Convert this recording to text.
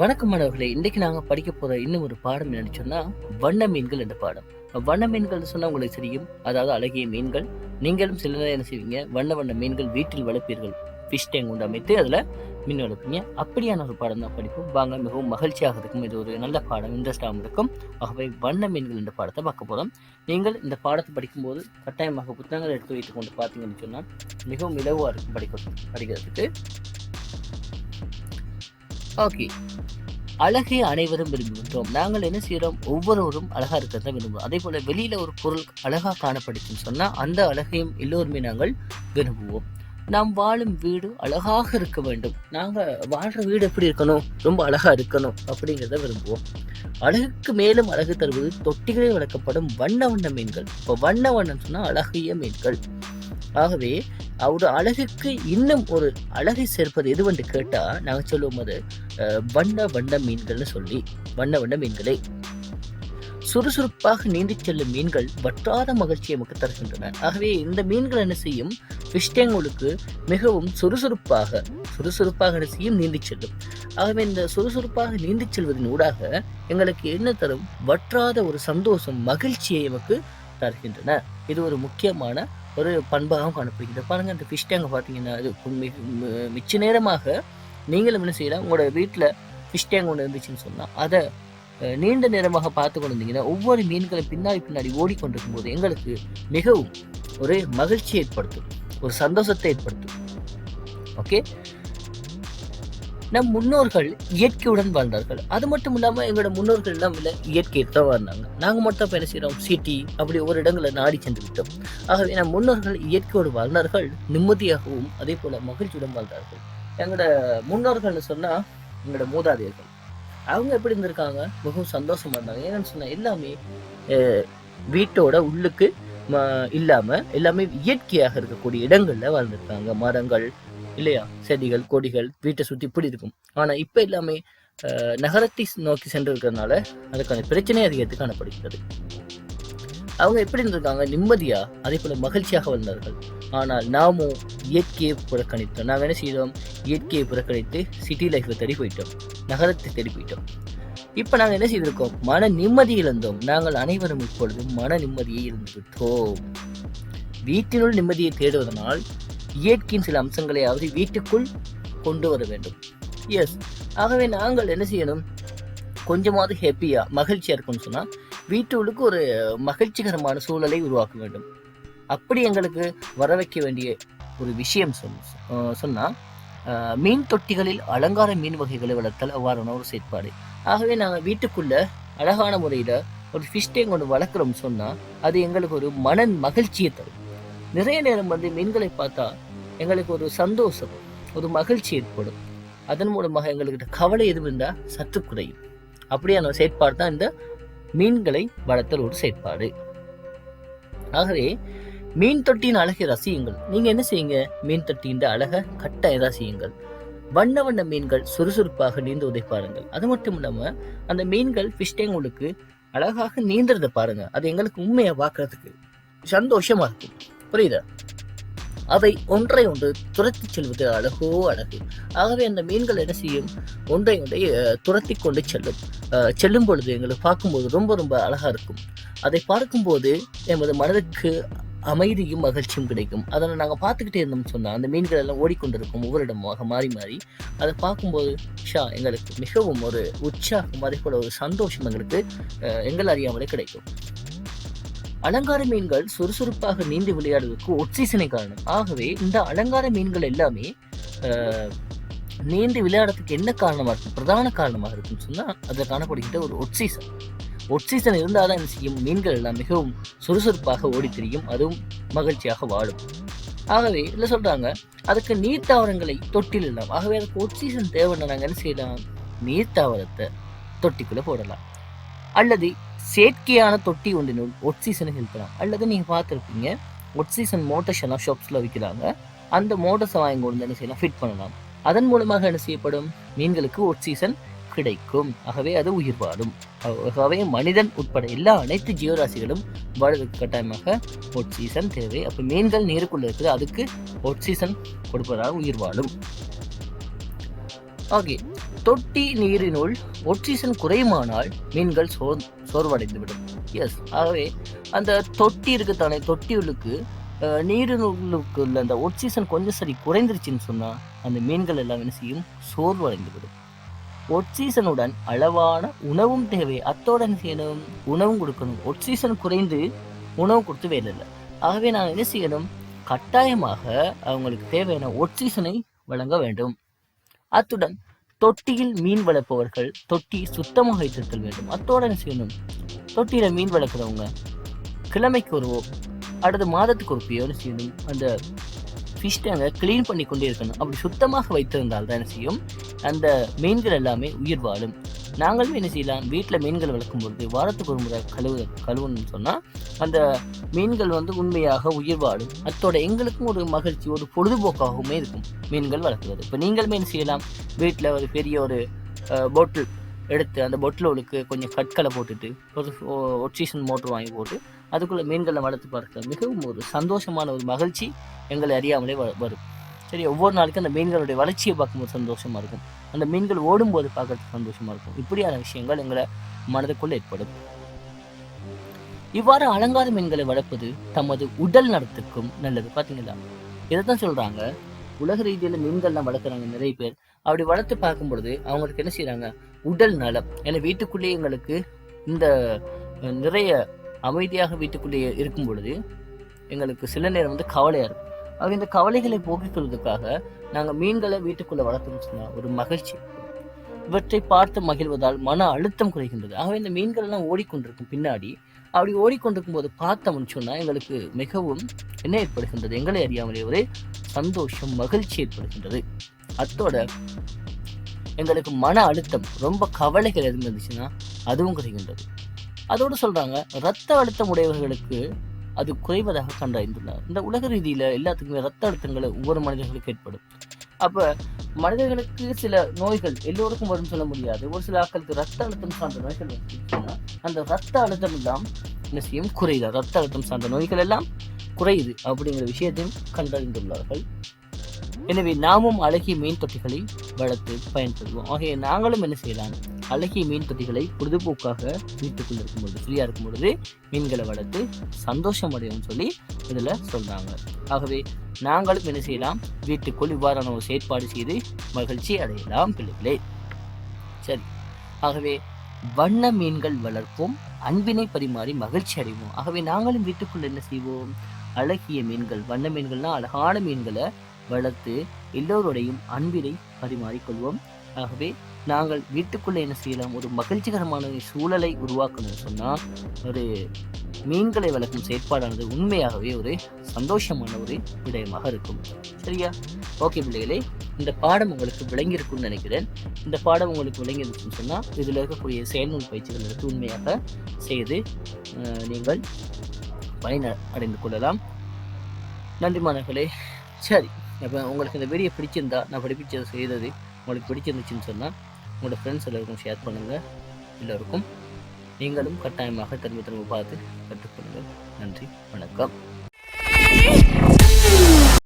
வணக்கம் மாணவர்களே இன்றைக்கு நாங்கள் படிக்க போகிற இன்னும் ஒரு பாடம் என்னன்னு சொன்னால் வண்ண மீன்கள் என்ற பாடம். வண்ண மீன்கள் சொன்னால் உங்களுக்கு தெரியும். அதாவது அழகிய மீன்கள். நீங்களும் சில நேரம் என்ன செய்வீங்க? வண்ண வண்ண மீன்கள் வீட்டில் வளர்ப்பீர்கள். ஃபிஷ் டேங்க் உண்டு அமைத்து அதில் மீன் வளர்ப்பீங்க. அப்படியான ஒரு பாடம் தான் படிப்போம். வாங்க மிகவும் மகிழ்ச்சியாக இருக்கும் இது ஒரு நல்ல பாடம் இன்ட்ரெஸ்டாகவும் இருக்கும். ஆகவே வண்ண மீன்கள் என்ற பாடத்தை பார்க்க போகிறோம் நீங்கள் இந்த பாடத்தை படிக்கும்போது கட்டாயமாக புத்தகங்களை எடுத்து வைத்துக் கொண்டு பார்த்தீங்கன்னு சொன்னால் மிகவும் இலவாக இருக்கும் படிக்க படிக்கிறதுக்கு. ஓகே. அழகை அனைவரும் விரும்புகின்றோம். நாங்கள் என்ன செய்கிறோம்? ஒவ்வொருவரும் அழகாக இருக்கிறத விரும்புவோம். அதே போல் வெளியில் ஒரு பொருள் அழகாக காணப்படுச்சுன்னு சொன்னால் அந்த அழகையும் எல்லோருமே நாங்கள் விரும்புவோம். நாம் வாழும் வீடு அழகாக இருக்க வேண்டும். நாங்கள் வாழ்கிற வீடு எப்படி இருக்கணும்? ரொம்ப அழகா இருக்கணும் அப்படிங்கிறத விரும்புவோம். அழகுக்கு மேலும் அழகு தருவது தொட்டிகளில் வளர்க்கப்படும் வண்ண வண்ண மீன்கள். இப்போ வண்ண வண்ணம் சொன்னால் அழகிய மீன்கள். ஆகவே ஒரு அழகுக்கு இன்னும் ஒரு அழகை சேர்ப்பது எதுவென்று கேட்டால் நாங்கள் சொல்லுவோம் அது வண்ண வண்ண மீன்கள்னு சொல்லி வண்ண வண்ண மீன்களை. சுறுசுறுப்பாக நீந்திச் செல்லும் மீன்கள் வற்றாத மகிழ்ச்சியை நமக்கு தருகின்றன. ஆகவே இந்த மீன்கள் என்ன செய்யும்? ஃபிஷ்டேங்களுக்கு மிகவும் சுறுசுறுப்பாக சுறுசுறுப்பாக என்ன செய்யும்? நீந்தி செல்லும். ஆகவே இந்த சுறுசுறுப்பாக நீந்திச் செல்வதன் ஊடாக எங்களுக்கு என்ன தரும்? வற்றாத ஒரு சந்தோஷம் மகிழ்ச்சியை நமக்கு தருகின்றன. இது ஒரு முக்கியமான ஒரு பண்பாகவும் காணப்படுகிறது. பாருங்கள் அந்த ஃபிஷ் டேங்கை பார்த்தீங்கன்னா இது மிச்ச நேரமாக நீங்களும் என்ன செய்யலாம் உங்களோட வீட்டில் ஃபிஷ் டேங்க் ஒன்று இருந்துச்சுன்னு சொன்னால் அதை நீண்ட நேரமாக பார்த்து கொண்டு இருந்தீங்கன்னா ஒவ்வொரு மீன்களும் பின்னாடி பின்னாடி ஓடிக்கொண்டிருக்கும் போது எங்களுக்கு மிகவும் ஒரு மகிழ்ச்சி ஏற்படுத்தும் ஒரு சந்தோஷத்தை ஏற்படுத்தும். ஓகே நம் முன்னோர்கள் இயற்கையுடன் வாழ்ந்தார்கள். அது மட்டும் இல்லாமல் எங்களோட முன்னோர்கள் எல்லாம் இல்லை இயற்கையை தான் வாழ்ந்தாங்க. நாங்கள் மட்டும் இப்போ என்ன செய்கிறோம் சிட்டி அப்படி ஒரு இடங்களை நாடி சென்று விட்டோம். ஆகவே நம் முன்னோர்கள் இயற்கையோடு வாழ்ந்தார்கள். நிம்மதியாகவும் அதே போல மகிழ்ச்சியுடன் வாழ்ந்தார்கள். எங்களோட முன்னோர்கள்னு சொன்னா எங்களோட மூதாதையர்கள். அவங்க எப்படி இருந்திருக்காங்க? மிகவும் சந்தோஷமா இருந்தாங்க. ஏன்னு சொன்னா எல்லாமே வீட்டோட உள்ளுக்கு ம- இல்லாம எல்லாமே இயற்கையாக இருக்கக்கூடிய இடங்கள்ல வாழ்ந்திருக்காங்க. மரங்கள் இல்லையா? செடிகள் கொடிகள் வீட்டை சுத்தி இப்படி இருக்கும். ஆனா இப்ப எல்லாமே அஹ், நகரத்தை நோக்கி சென்று இருக்கிறதுனால அதுக்கான பிரச்சனை அதிகரித்து காணப்படுகிறது. அவங்க எப்படி இருந்திருக்காங்க? நிம்மதியா அதே போல மகிழ்ச்சியாக வந்தார்கள் ஆனால் நாமும் இயற்கையை புறக்கணித்தோம். நாம் என்ன செய்தோம்? இயற்கையை புறக்கணித்து சிட்டி லைஃப்பை தேடி போயிட்டோம். நகரத்தை தேடி போயிட்டோம். இப்போ நாங்கள் என்ன செய்திருக்கோம்? மன நிம்மதி இழந்தோம். நாங்கள் அனைவரும் இப்பொழுது மன நிம்மதியை இழந்துவிட்டோம். வீட்டினுள் நிம்மதியை தேடுவதனால் இயற்கையின் சில அம்சங்களையாவது வீட்டுக்குள் கொண்டு வர வேண்டும். எஸ் ஆகவே நாங்கள் என்ன செய்யணும்? கொஞ்சமாவது ஹாப்பியா மகிழ்ச்சியா இருக்கும்னு சொன்னா வீட்டுக்கு ஒரு மகிழ்ச்சிகரமான சூழலை உருவாக்க வேண்டும். அப்படி எங்களுக்கு வர வைக்க வேண்டிய ஒரு விஷயம் சொல் அஹ் சொன்னா அஹ் மீன் தொட்டிகளில் அலங்கார மீன் வகைகளை வளர்த்தல் அவ்வாறான ஒரு செயற்பாடு. ஆகவே நாங்கள் வீட்டுக்குள்ள அழகான முறையில் ஒரு ஃபிஷ் டேங்க் ஒன்று வளர்க்குறோம் சொன்னால் அது எங்களுக்கு ஒரு மன மகிழ்ச்சியை தரும். நிறைய நேரம் வந்து மீன்களை பார்த்தா எங்களுக்கு ஒரு சந்தோஷம் ஒரு மகிழ்ச்சி ஏற்படும். அதன் மூலமாக எங்களுக்கு கவலை எதுவும் இருந்தால் சற்று குறையும். அப்படியான செயற்பாடு தான் இந்த மீன்களை வளர்த்தல் ஒரு செயற்பாடு. ஆகவே மீன் தொட்டியின் அழகை ரசியுங்கள். நீங்கள் என்ன செய்யுங்க? மீன் தொட்டியின் அழகை கட்டாயம் ரசியுங்கள். வண்ண வண்ண மீன்கள் சுறுசுறுப்பாக நீந்துவதை பாருங்கள். அது மட்டும் இல்லாமல் அந்த மீன்கள் ஃபிஷ் டேங்களுக்கு அழகாக நீந்துறதை பாருங்கள் அது எங்களுக்கு உண்மையை பார்க்கறதுக்கு சந்தோஷமாக இருக்கும். புரியுதா? அவை ஒன்றை ஒன்று துரத்தி செல்வது அழகோ அழகு. ஆகவே அந்த மீன்கள் என்ன செய்யும்? ஒன்றை ஒன்றை துரத்தி கொண்டு செல்லும். அஹ், செல்லும் பொழுது எங்களுக்கு பார்க்கும்போது ரொம்ப ரொம்ப அழகாக இருக்கும். அதை பார்க்கும்போது எமது மனதுக்கு அமைதியும் மகிழ்ச்சியும் கிடைக்கும். அதனை நாங்கள் பார்த்துக்கிட்டே இருந்தோம்னு சொன்னால் அந்த மீன்கள் எல்லாம் ஓடிக்கொண்டிருக்கும் ஒவ்வொரு இடமாக மாறி மாறி அதை பார்க்கும்போது ஷா எங்களுக்கு மிகவும் ஒரு உற்சாகம் அதே போல ஒரு சந்தோஷம் எங்களுக்கு எங்கள் அறியாமலே கிடைக்கும். அலங்கார மீன்கள் சுறுசுறுப்பாக நீந்தி விளையாடுவதற்கு ஒட்சீசனை காரணம். ஆகவே இந்த அலங்கார மீன்கள் எல்லாமே நீந்து நீந்தி விளையாடுறதுக்கு என்ன காரணமாக இருக்கும்? பிரதான காரணமாக இருக்குன்னு சொன்னால் அதில் காணப்படுகின்ற ஒரு ஒட்சீசன் ஒட்சீசன் இருந்தால் தான் என்ன செய்யும்? மீன்கள் எல்லாம் மிகவும் சுறுசுறுப்பாக ஓடி திரியும் அதுவும் மகிழ்ச்சியாக வாழும். ஆகவே இதில் சொல்கிறாங்க அதுக்கு நீர் தாவரங்களை தொட்டில் இல்லாம் ஆகவே அதுக்கு ஒட்சீசன் தேவைன்னா நாங்கள் என்ன செய்யலாம்? நீர் தாவரத்தை தொட்டிக்குள்ளே போடலாம். அல்லது செயற்கையான தொட்டி ஒன்றினுள் ஒட்சீசனை செலுத்தலாம் அல்லது நீங்கள் பார்த்துருப்பீங்க ஒட்சீசன் மோட்டர்ஸ் எல்லாம் ஷாப்ஸில் விற்கிறாங்க அந்த மோட்டர்ஸை வாங்கி கொண்டு என்ன செய்யலாம்? ஃபிட் பண்ணலாம். அதன் மூலமாக என்ன செய்யப்படும்? மீன்களுக்கு ஒட்சீசன் கிடைக்கும். ஆகவே அது உயிர் வாழும். ஆகவே மனிதன் உட்பட எல்லா அனைத்து ஜீவராசிகளும் வாழ்வதற்கு கட்டாயமாக ஒட்சீசன் தேவை. அப்போ மீன்கள் நீருக்குள்ளே இருக்குது. அதுக்கு ஒட்சீசன் கொடுப்பதாக உயிர் வாழும். ஓகே தொட்டி நீரினுள் ஒட்சிசன் குறையுமானால் மீன்கள் சோர் சோர்வடைந்துவிடும். எஸ் ஆகவே அந்த தொட்டி இருக்கு தானே அஹ், நீரினுள்ளுக்கு உள்ள அந்த ஒட்சிசன் கொஞ்சம் சரி குறைந்துருச்சுன்னு சொன்னால் அந்த மீன்கள் எல்லாம் என்ன செய்யும்? சோர்வடைந்து விடும் ஒட்சீசனுடன் அளவான உணவும் தேவை. அத்தோட செய்யணும்? உணவும் கொடுக்கணும். ஒட்சீசன் குறைந்து உணவு கொடுத்து வேலை இல்லை. ஆகவே நான் என்ன செய்யணும்? கட்டாயமாக அவங்களுக்கு தேவையான ஒட்சீசனை வழங்க வேண்டும். அத்துடன் தொட்டியில் மீன் வளர்ப்பவர்கள் தொட்டி சுத்தமாக வைத்திருத்தல் வேண்டும். அத்தோட என்ன செய்யணும்? தொட்டியில் மீன் வளர்க்குறவங்க கிழமைக்கு ஒருவோ அடுத்த மாதத்துக்கு ஒரு பியோ என்ன செய்யணும். அந்த ஃபிஷ் டேங்கை க்ளீன் பண்ணி கொண்டே இருக்கணும். அப்படி சுத்தமாக வைத்திருந்தால் தான் என்ன செய்யும்? அந்த மீன்கள் எல்லாமே உயிர் வாழும். நாங்களும் என்ன செய்யலாம் வீட்டில் மீன்கள் வளர்க்கும் பொழுது வாரத்துக்கு ஒரு முறை கழுவு கழுவுன்னு சொன்னால் அந்த மீன்கள் வந்து உண்மையாக உயிர் வாழும். அத்தோட எங்களுக்கும் ஒரு மகிழ்ச்சி ஒரு பொழுதுபோக்காகவுமே இருக்கும் மீன்கள் வளர்க்குறது. இப்போ நீங்களுமே என்ன செய்யலாம் வீட்டில் ஒரு பெரிய ஒரு பாட்டில் எடுத்து அந்த பொட்டிலுக்கு கொஞ்சம் கற்களை போட்டுட்டு ஒரு ஒட்சீசன் மோட்டர் வாங்கி போட்டு அதுக்குள்ளே மீன்களை வளர்த்து பார்க்க மிகவும் ஒரு சந்தோஷமான ஒரு மகிழ்ச்சி எங்களை அறியாமலே வ- வரும். சரி ஒவ்வொரு நாளைக்கும் அந்த மீன்களுடைய வளர்ச்சியை பார்க்கும்போது சந்தோஷமாக இருக்கும். அந்த மீன்கள் ஓடும்போது பார்க்கறதுக்கு சந்தோஷமாக இருக்கும். இப்படியான விஷயங்கள் எங்களை மனதுக்குள் ஏற்படும். இவ்வாறு அலங்கார மீன்களை வளர்ப்பது தமது உடல் நலத்துக்கும் நல்லது. பாத்தீங்களா? இதைத்தான் சொல்கிறாங்க உலக ரீதியில் மீன்கள்லாம் வளர்க்குறாங்க நிறைய பேர். அப்படி வளர்த்து பார்க்கும் பொழுது அவங்களுக்கு என்ன செய்கிறாங்க உடல் நலம். ஏன்னா வீட்டுக்குள்ளேயே எங்களுக்கு இந்த நிறைய அமைதியாக வீட்டுக்குள்ளேயே இருக்கும் பொழுது எங்களுக்கு சில நேரம் வந்து கவலையாக இருக்கும். ஆக இந்த கவலைகளை போக்கிக் கொள்வதற்காக நாங்கள் மீன்களை வீட்டுக்குள்ளே வளர்த்தோம்னு சொன்னால் ஒரு மகிழ்ச்சி. இவற்றை பார்த்து மகிழ்வதால் மன அழுத்தம் குறைகின்றது. ஆகவே இந்த மீன்கள் எல்லாம் ஓடிக்கொண்டிருக்கும் பின்னாடி அப்படி ஓடிக்கொண்டிருக்கும் போது பார்த்தோம்னு சொன்னால் எங்களுக்கு மிகவும் என்ன ஏற்படுகின்றது? எங்களை அறியாமலே ஒரு சந்தோஷம் மகிழ்ச்சி ஏற்படுகின்றது. அத்தோட எங்களுக்கு மன அழுத்தம் ரொம்ப கவலைகள் எதுவும் இருந்துச்சுன்னா அதுவும் குறைகின்றது. அதோடு சொல்கிறாங்க ரத்த அழுத்தம் உடையவர்களுக்கு அது குறைவதாக கண்டறிந்துள்ளார். இந்த உலக ரீதியில் எல்லாத்துக்குமே ரத்த அழுத்தங்கள் ஒவ்வொரு மனிதர்களுக்கு ஏற்படும். அப்போ மனிதர்களுக்கு சில நோய்கள் எல்லோருக்கும் வரும்னு சொல்ல முடியாது. ஒரு சில ஆட்களுக்கு ரத்த அழுத்தம் சார்ந்த நோய்கள் வந்துச்சுன்னா அந்த ரத்த அழுத்தம் எல்லாம் என்ன செய்யும்? குறையுது. ரத்த அழுத்தம் சார்ந்த நோய்கள் எல்லாம் குறையுது அப்படிங்கிற விஷயத்தையும் கண்டறிந்துள்ளார்கள். எனவே நாமும் அழகிய மீன் தொட்டிகளை வளர்த்து பயன்படுவோம். ஆகிய நாங்களும் என்ன செய்யலாம்? அழகிய மீன் தொட்டிகளை பொழுதுபோக்காக வீட்டுக்குள்ள இருக்கும் பொழுது ஃப்ரீயா இருக்கும் பொழுது மீன்களை வளர்த்து சந்தோஷம் அடையும் சொல்லி இதுல சொல்றாங்க. ஆகவே நாங்களும் என்ன செய்யலாம்? வீட்டுக்குள் இவ்வாறான ஒரு செயற்பாடு செய்து மகிழ்ச்சி அடையலாம் பிள்ளைகளே. சரி. ஆகவே வண்ண மீன்கள் வளர்ப்போம் அன்பினை பரிமாறி மகிழ்ச்சி அடைவோம். ஆகவே நாங்களும் வீட்டுக்குள்ள என்ன செய்வோம்? அழகிய மீன்கள் வண்ண மீன்கள்னா அழகான மீன்களை வளர்த்து எல்லோருடையும் அன்பினை பரிமாறிக்கொள்வோம் ஆகவே நாங்கள் வீட்டுக்குள்ளே என்ன செய்யலாம்? ஒரு மகிழ்ச்சிகரமான ஒரு சூழலை உருவாக்கணும்னு சொன்னால் ஒரு மீன்களை வளர்க்கும் செயற்பாடானது உண்மையாகவே ஒரு சந்தோஷமான ஒரு விடயமாக இருக்கும். சரியா? ஓகே பிள்ளைகளே இந்த பாடம் உங்களுக்கு விளங்கியிருக்கும்னு நினைக்கிறேன். இந்த பாடம் உங்களுக்கு விளங்கியிருக்குன்னு சொன்னால் இதில் இருக்கக்கூடிய செயல்நூல் பயிற்சிகள் எடுத்து உண்மையாக செய்து நீங்கள் பயன் அடைந்து கொள்ளலாம். நன்றி மாணவர்களே. சரி அப்போ உங்களுக்கு இந்த வீடியோ பிடிச்சிருந்தா நான் படிப்பிச்சதை செய்தது உங்களுக்கு பிடிச்சிருந்துச்சின்னு சொன்னால் உங்களோட ஃப்ரெண்ட்ஸ் எல்லாருக்கும் ஷேர் பண்ணுங்கள் எல்லோருக்கும் நீங்களும் கட்டாயமாக திரும்ப திரும்ப பார்த்து கற்றுக்கொள்ளுங்கள். நன்றி வணக்கம்.